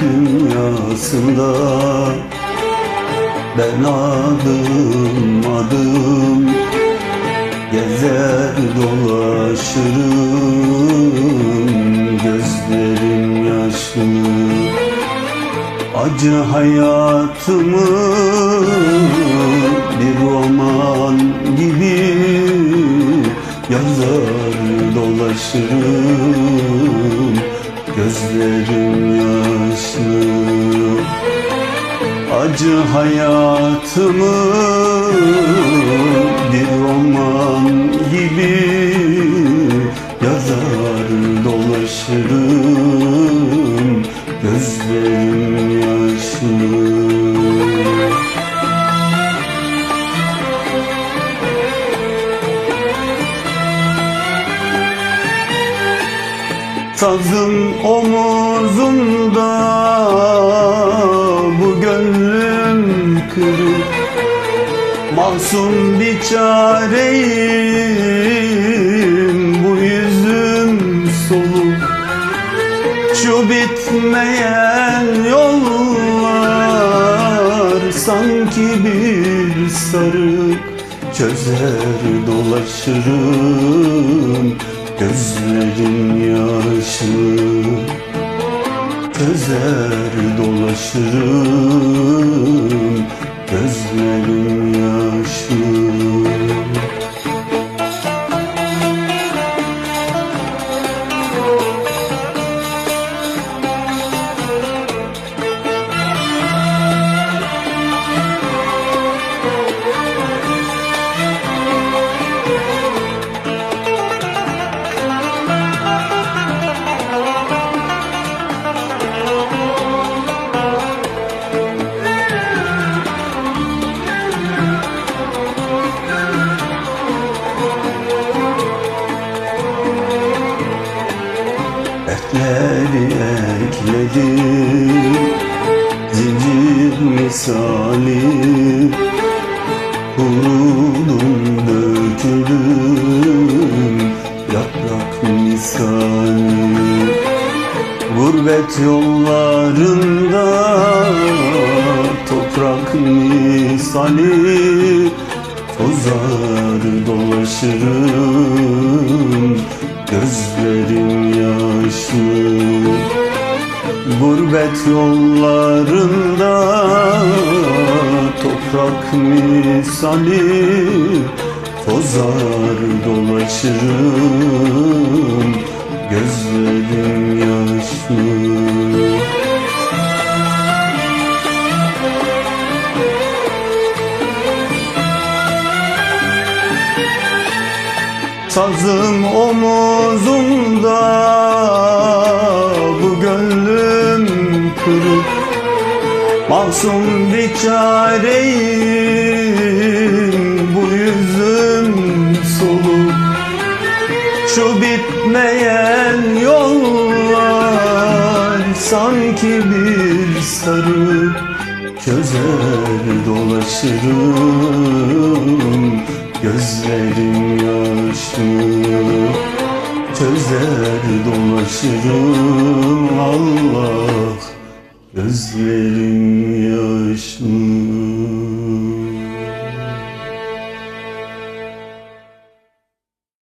dünyasında Ben adım adım Gezer dolaşırım Gözlerim yaşlı. Acı hayatımı bir roman gibi yazar dolaşırım Gözlerim yaşlı. Acı hayatımı bir roman gibi yazar dolaşırım. Gözlerim yaşlı Sazım omuzumda bu gönlüm kırık. Masum bir çareyim bu yüzüm soluk. Şu bitmeyen yollar sanki bir sarık. Çözer dolaşırım gözlerin yaşlı Çözer dolaşırım. Gözlerin yaşlı Etleri ekledim. Zincir misali Kurudum döküldüm. Yaprak misali Gurbet yollarında. Toprak misali Tozar dolaşırım yollarında Toprak misali Tozar dolaşırım Gözlerim yaşlı. Sazım omuzumda Masum bir çareyim bu yüzüm soluk. Şu bitmeyen yollar sanki bir sarık. Çözer dolaşırım gözlerim yaşlı. Çözer dolaşırım Allah gözlerim yaşlı